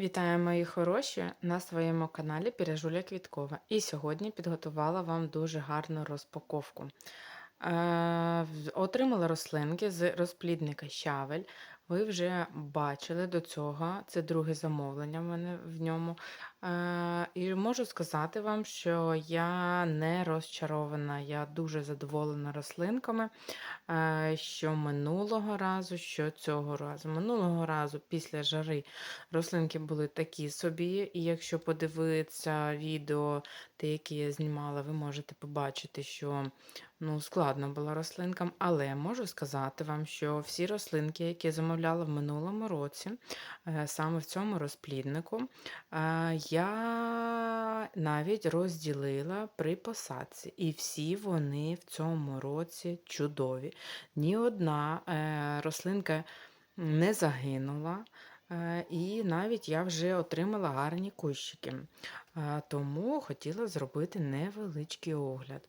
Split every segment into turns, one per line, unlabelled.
Вітаю, мої хороші, на своєму каналі Піряжуля Квіткова. І сьогодні підготувала вам дуже гарну розпаковку. Е, Отримала рослинки з розплідника щавель. Ви вже бачили до цього, це друге замовлення в мене в ньому. Е, І можу сказати вам, що я не розчарована, я дуже задоволена рослинками, е, що минулого разу, що цього разу. Минулого разу після жари Рослинки були такі собі, і якщо подивитися відео, те, які я знімала, ви можете побачити, що ну, складно було рослинкам. Але можу сказати вам, що всі рослинки, які замовляла в минулому році, е, саме в цьому розпліднику, е, я навіть розділила при посадці. І всі вони в цьому році чудові. Ні одна е, рослинка не загинула. Е, І навіть я вже отримала гарні кущики. Е, Тому хотіла зробити невеличкий огляд.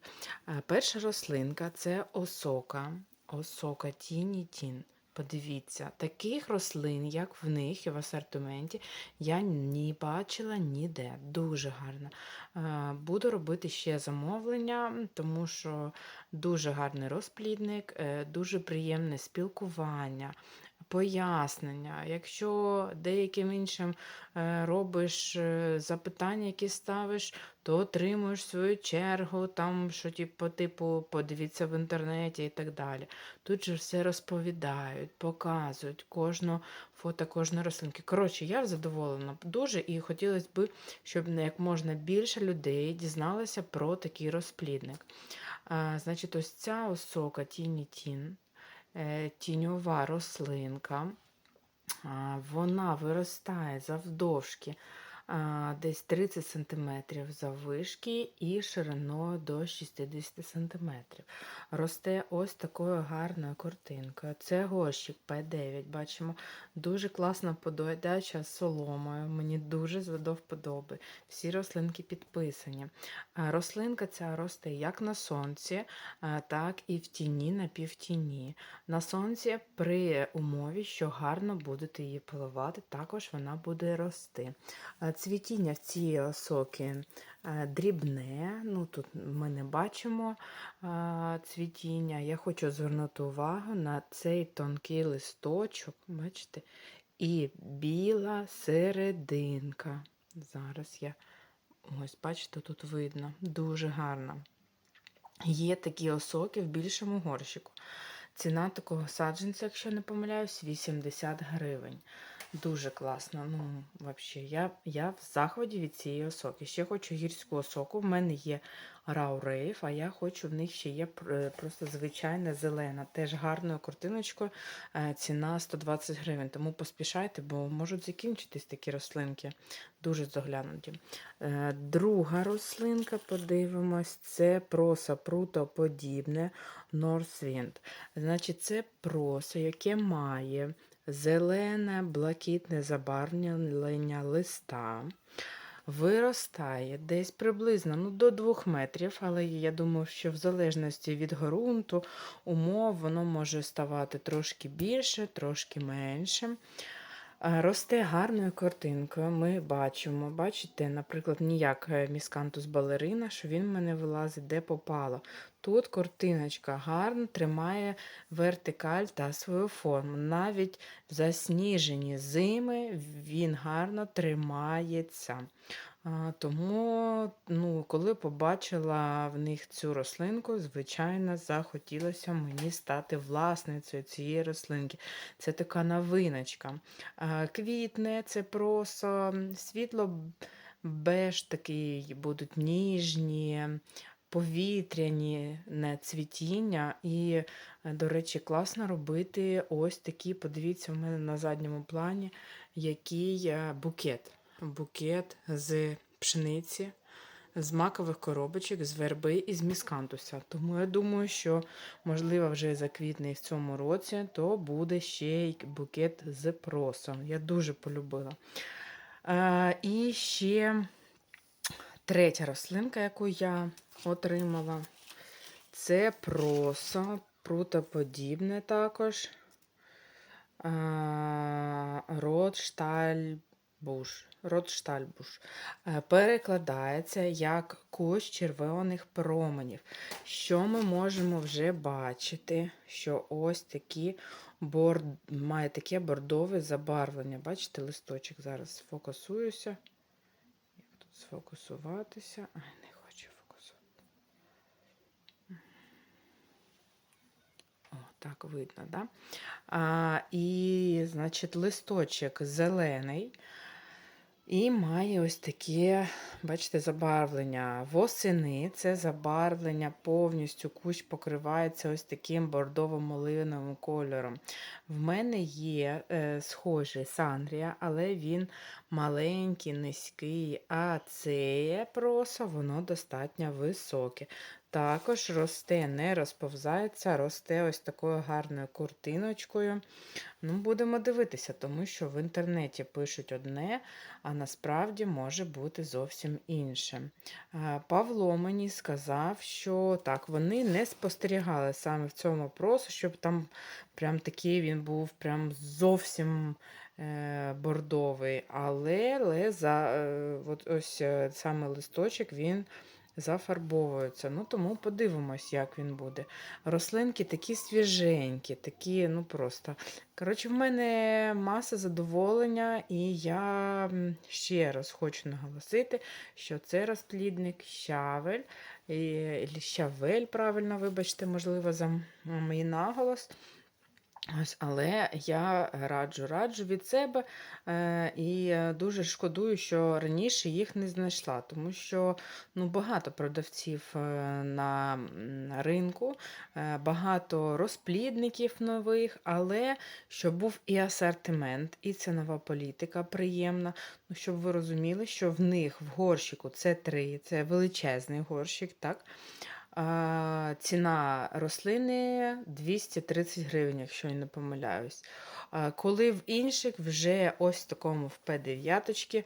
Е, Перша рослинка це осока. Осока Тіні Тін. Подивіться, таких рослин, як в них і в асортименті, я не бачила ніде. Дуже гарно. Е, Буду робити ще замовлення, тому що дуже гарний розплідник, дуже приємне спілкування пояснення. Якщо деяким іншим е, робиш е, запитання, які ставиш, то отримуєш свою чергу, там, що типу, типу, подивіться в інтернеті і так далі. Тут же все розповідають, показують кожну фото, кожної рослинки. Коротше, я задоволена дуже і хотілося б, щоб як можна більше людей дізналося про такий розплідник. А, Значить, ось ця осока Тіні Тін тіньова рослинка. Вона виростає завдовжки десь 30 см заввишки і шириною до 60 см. Росте ось такою гарною картинкою. Це горщик П9. Бачимо, дуже класна подача з соломою. Мені дуже до вподоби. Всі рослинки підписані. Рослинка ця росте як на сонці, так і в тіні, на півтіні. На сонці при умові, що гарно будете її поливати, також вона буде рости. Е, Цвітіння в цієї осоки е, дрібне, ну тут ми не бачимо е, цвітіння. Я хочу звернути увагу на цей тонкий листочок, бачите, і біла серединка. Зараз я ось, бачите, тут видно, дуже гарно. Є такі осоки в більшому горщику. Ціна такого саджанця, якщо не помиляюсь, 80 гривень. Дуже класно. Ну, взагалі, я, я в захваті від цієї осоки. Ще хочу гірську осоку. В мене є раурейф, а я хочу в них ще є просто звичайна зелена. Теж гарною картиночкою. е, Ціна 120 гривень. Тому поспішайте, бо можуть закінчитись такі рослинки. Дуже доглянуті. Е, Друга рослинка, подивимось, це проса прутоподібне Northwind. Значить, це просо, яке має зелене, блакитне забарвлення листа. Виростає десь приблизно ну, до 2 метрів, але я думаю, що в залежності від ґрунту, умов, воно може ставати трошки більше, трошки менше. Е, Росте гарною картинкою. Ми бачимо, бачите, наприклад, ніяк е, міскантус балерина, що він в мене вилазить де попало. Тут картиночка гарно тримає вертикаль та свою форму. Навіть в засніжені зими він гарно тримається. Тому, ну, коли побачила в них цю рослинку, звичайно, захотілося мені стати власницею цієї рослинки. Це така новиночка. Квітне, це просто світло беж такий, будуть ніжні, повітряні не цвітіння. І, е, до речі, класно робити ось такі, подивіться, у мене на задньому плані, який е, букет. Букет з пшениці, з макових коробочок, з верби і з міскантуса. Тому я думаю, що, можливо, вже заквітне і в цьому році, то буде ще й букет з просом. Я дуже полюбила. Е, і ще третя рослинка, яку я отримала, це просо, прутоподібне також. Е, Рот Шталь Буш, Ротштальбуш, е, перекладається як кущ червоних променів. Що ми можемо вже бачити? Що ось такі бор... має таке бордове забарвлення. Бачите, листочок зараз сфокусуюся. Сфокусуватися? Ай, не хочу фокусувати. О, так видно, да? І, значить, листочок зелений. І має ось таке, бачите, забарвлення. Восени це забарвлення повністю кущ покривається ось таким бордово-малиновим кольором. В мене є е, схожий Сандрія, але він маленький, низький, а це просо, воно достатньо високе. Також росте, не розповзається, росте ось такою гарною куртиночкою. Ну, Будемо дивитися, тому що в інтернеті пишуть одне, а насправді може бути зовсім інше. Е, Павло мені сказав, що так, вони не спостерігали саме в цьому просу, щоб там прям такий він був прям зовсім е, бордовий. Але, але за, е, от ось саме листочок він зафарбовується. Ну, Тому подивимось, як він буде. Рослинки такі свіженькі, такі, ну просто. Коротше, в мене маса задоволення, і я ще раз хочу наголосити, що це розплідник щавель, і щавель, правильно, вибачте, можливо, за мій наголос. Ось, але я раджу, раджу від себе е, і е, дуже шкодую, що раніше їх не знайшла, тому що ну, багато продавців е, на ринку, багато розплідників нових, але щоб був і асортимент, і цінова політика приємна. Ну, щоб ви розуміли, що в них в горщику це три, це величезний горщик, так? Ціна рослини 230 гривень, якщо я не помиляюсь. Коли в інших вже ось такому в П9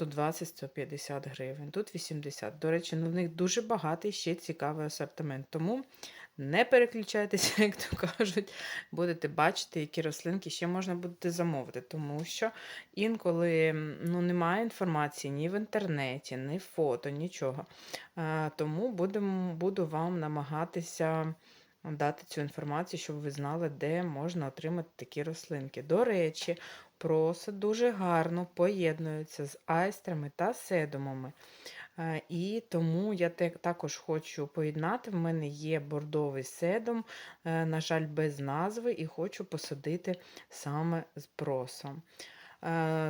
120-150 гривень. Тут 80. До речі, ну в них дуже багатий ще цікавий асортимент. Тому не переключайтеся, як то кажуть, будете бачити, які рослинки ще можна буде замовити, тому що інколи ну, немає інформації ні в інтернеті, ні фото, нічого. Тому будем, буду вам намагатися дати цю інформацію, щоб ви знали, де можна отримати такі рослинки. До речі, проса дуже гарно поєднуються з айстрами та седумами. Е, І тому я також хочу поєднати. В мене є бордовий седум, е, на жаль, без назви, і хочу посадити саме з просом.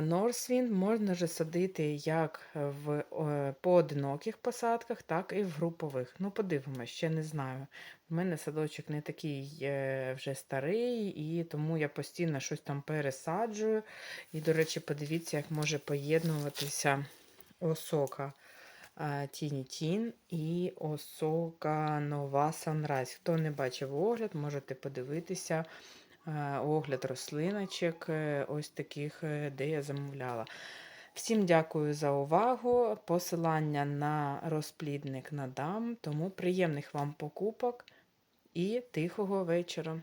Норсвінд можна вже садити як в е, поодиноких посадках, так і в групових. Ну, подивимось, ще не знаю. У мене садочок не такий е, вже старий, і тому я постійно щось там пересаджую. І, до речі, подивіться, як може поєднуватися осока. Тіні Тін і Осока Нова Санрайз. Хто не бачив огляд, можете подивитися огляд рослиночок, е, ось таких, е, де я замовляла. Всім дякую за увагу. Посилання на розплідник надам, тому приємних вам покупок і тихого вечора.